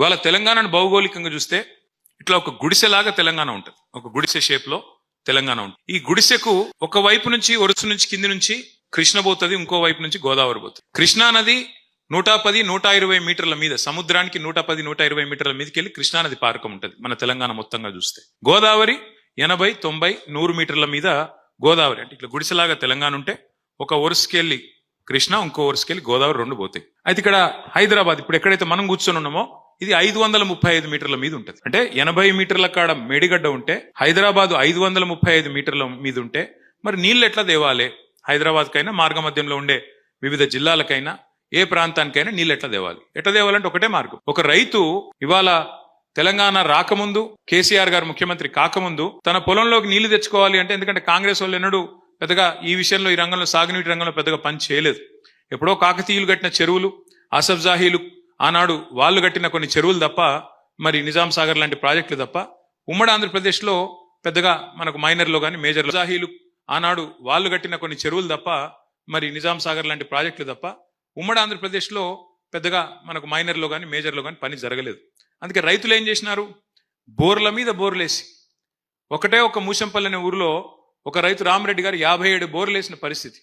ఇవాళ తెలంగాణను భౌగోళికంగా చూస్తే ఇట్లా ఒక గుడిసెలాగా తెలంగాణ ఉంటుంది. ఒక గుడిసె షేప్లో తెలంగాణ ఉంటుంది. ఈ గుడిసెకు ఒక వైపు నుంచి ఒరుసు నుంచి కింది నుంచి కృష్ణ పోతుంది ఇంకో వైపు నుంచి గోదావరి పోతుంది. కృష్ణా నది నూట పది నూట ఇరవై మీటర్ల మీద సముద్రానికి నూట పది నూట ఇరవై మీటర్ల మీదకి వెళ్ళి కృష్ణానది పారకం ఉంటుంది మన తెలంగాణ మొత్తంగా చూస్తే. గోదావరి ఎనభై తొంభై నూరు మీటర్ల మీద గోదావరి అంటే ఇట్లా గుడిసెలాగా తెలంగాణ ఉంటే ఒక వరుసకెళ్ళి కృష్ణ ఇంకో వరుసకెళ్ళి గోదావరి రెండు పోతాయి. అయితే ఇక్కడ హైదరాబాద్ ఇప్పుడు ఎక్కడైతే మనం కూర్చొని ఉన్నామో ఇది ఐదు వందల ముప్పై ఐదు మీటర్ల మీద ఉంటుంది. అంటే ఎనభై మీటర్ల కాడ మేడిగడ్డ ఉంటే హైదరాబాద్ ఐదు వందల ముప్పై ఐదు మీటర్ల మీద ఉంటే మరి నీళ్ళు ఎట్లా దేవాలి హైదరాబాద్కైనా మార్గమధ్యంలో ఉండే వివిధ జిల్లాలకైనా ఏ ప్రాంతానికైనా నీళ్ళు ఎట్లా దేవాలి ఎట్లా దేవాలంటే ఒకటే మార్గం. ఒక రైతు ఇవాళ తెలంగాణ రాకముందు కేసీఆర్ గారు ముఖ్యమంత్రి కాకముందు తన పొలంలోకి నీళ్ళు తెచ్చుకోవాలి అంటే ఎందుకంటే కాంగ్రెస్ వాళ్ళు ఎన్నడూ పెద్దగా ఈ విషయంలో ఈ రంగంలో సాగునీటి రంగంలో పెద్దగా పని చేయలేదు. ఎప్పుడో కాకతీయులు కట్టిన చెరువులు అసఫ్ జాహీలు ఆనాడు వాళ్ళు కట్టిన కొన్ని చెరువులు తప్ప మరి నిజాం సాగర్ లాంటి ప్రాజెక్టులు తప్ప ఉమ్మడి ఆంధ్రప్రదేశ్లో పెద్దగా మనకు మైనర్లో కానీ మేజర్ జాహీలు ఆనాడు వాళ్ళు కట్టిన కొన్ని చెరువులు తప్ప మరి నిజాం సాగర్ లాంటి ప్రాజెక్టులు తప్ప ఉమ్మడి ఆంధ్రప్రదేశ్లో పెద్దగా మనకు మైనర్లో కానీ మేజర్లో కానీ పని జరగలేదు. అందుకే రైతులు ఏం చేసినారు? బోర్ల మీద బోర్లేసి ఒకటే ఒక మూసంపల్లి అనే ఊరిలో ఒక రైతు రామరెడ్డి గారు యాభై ఏడు బోర్లు వేసిన పరిస్థితి.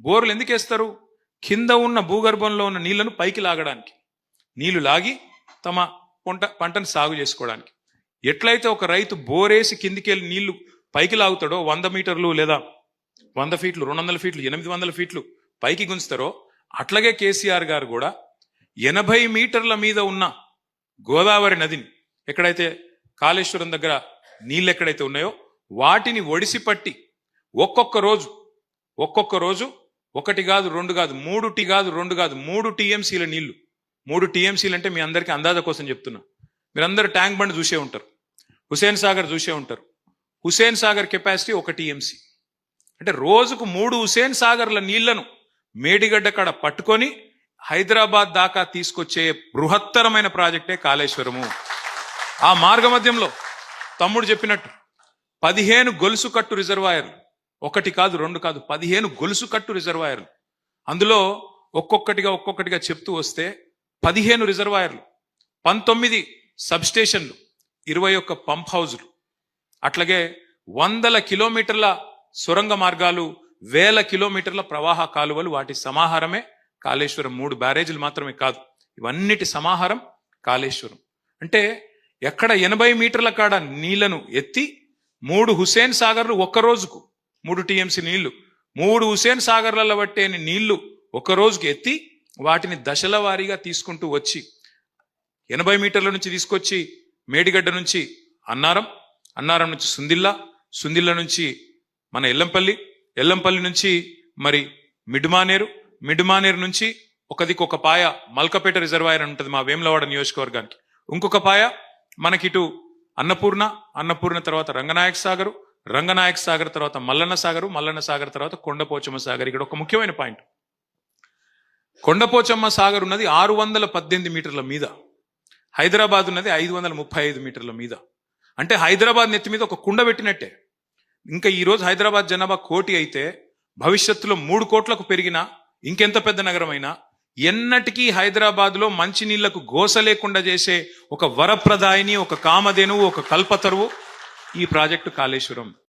బోర్లు ఎందుకు వేస్తారు కింద ఉన్న భూగర్భంలో ఉన్న నీళ్ళను పైకి లాగడానికి. నీళ్ళు లాగి తమ పంట పంటను సాగు చేసుకోవడానికి. ఎట్లయితే ఒక రైతు బోరేసి కిందికి వెళ్ళి నీళ్ళు పైకి లాగుతాడో వంద మీటర్లు లేదా వంద ఫీట్లు రెండు వందల ఫీట్లు ఎనిమిది వందల ఫీట్లు పైకి గుంచుతారో అట్లాగే కేసీఆర్ గారు కూడా ఎనభై మీటర్ల మీద ఉన్న గోదావరి నదిని ఎక్కడైతే కాళేశ్వరం దగ్గర నీళ్ళు ఎక్కడైతే ఉన్నాయో వాటిని ఒడిసి పట్టి ఒక్కొక్క రోజు ఒక్కొక్క రోజు ఒకటి కాదు రెండు కాదు మూడు టీ కాదు రెండు కాదు మూడు టీఎంసీల నీళ్ళు మూడు టీఎంసీలు అంటే మీ అందరికీ అందాజ కోసం చెప్తున్నా. మీరందరూ ట్యాంక్ బండ్ చూసే ఉంటారు. హుసేన్ సాగర్ చూసే ఉంటారు. హుసేన్ సాగర్ కెపాసిటీ ఒక టీఎంసీ. అంటే రోజుకు మూడు హుసేన్ సాగర్ల నీళ్ళను మేడిగడ్డ కాడ పట్టుకొని హైదరాబాద్ దాకా తీసుకొచ్చే బృహత్తరమైన ప్రాజెక్టే కాళేశ్వరము. ఆ మార్గమధ్యంలో తమ్ముడు చెప్పినట్టు పదిహేను గొలుసు కట్టు రిజర్వాయర్లు. ఒకటి కాదు రెండు కాదు పదిహేను గొలుసు కట్టు రిజర్వాయర్లు. అందులో ఒక్కొక్కటిగా ఒక్కొక్కటిగా చెప్తూ వస్తే పదిహేను రిజర్వాయర్లు పంతొమ్మిది సబ్స్టేషన్లు ఇరవై ఒక్క పంప్ హౌజులు. అట్లాగే వందల కిలోమీటర్ల సొరంగ మార్గాలు వేల కిలోమీటర్ల ప్రవాహ కాలువలు వాటి సమాహారమే కాళేశ్వరం. మూడు బ్యారేజీలు మాత్రమే కాదు ఇవన్నిటి సమాహారం కాళేశ్వరం. అంటే ఎక్కడ ఎనభై మీటర్ల కాడ నీళ్ళను ఎత్తి మూడు హుసేన్ సాగర్లు ఒక్క రోజుకు మూడు టీఎంసీ నీళ్ళు మూడు హుసేన్ సాగర్లలో పట్టేని నీళ్ళు ఒక రోజుకి ఎత్తి వాటిని దశల వారీగా తీసుకుంటూ వచ్చి ఎనభై మీటర్ల నుంచి తీసుకొచ్చి మేడిగడ్డ నుంచి అన్నారం అన్నారం నుంచి సుందిల్లా సుందిల్ల నుంచి మన ఎల్లంపల్లి ఎల్లంపల్లి నుంచి మరి మిడ్మానేరు మిడ్మానేరు నుంచి ఒకదికొక పాయ మల్కపేట రిజర్వాయర్ అని ఉంటుంది మా వేములవాడ నియోజకవర్గానికి. ఇంకొక పాయ మనకిటు అన్నపూర్ణ అన్నపూర్ణ తర్వాత రంగనాయక సాగరు రంగనాయక సాగర్ తర్వాత మల్లన్న సాగరు మల్లన్న సాగర్ తర్వాత కొండపోచమ్మ సాగర్. ఇక్కడ ఒక ముఖ్యమైన పాయింట్. కొండపోచమ్మ సాగర్ ఉన్నది ఆరు వందల పద్దెనిమిది మీటర్ల మీద. హైదరాబాద్ ఉన్నది ఐదు వందల ముప్పై ఐదు మీటర్ల మీద. అంటే హైదరాబాద్ నెత్తి మీద ఒక కుండ పెట్టినట్టే. ఇంకా ఈరోజు హైదరాబాద్ జనాభా కోటి అయితే భవిష్యత్తులో మూడు కోట్లకు పెరిగినా ఇంకెంత పెద్ద నగరమైనా ఎన్నటికీ హైదరాబాద్లో మంచినీళ్ళకు గోస లేకుండా చేసే ఒక వరప్రదాయిని ఒక కామధేనువు ఒక కల్పతరువు ఈ ప్రాజెక్టు కాళేశ్వరం.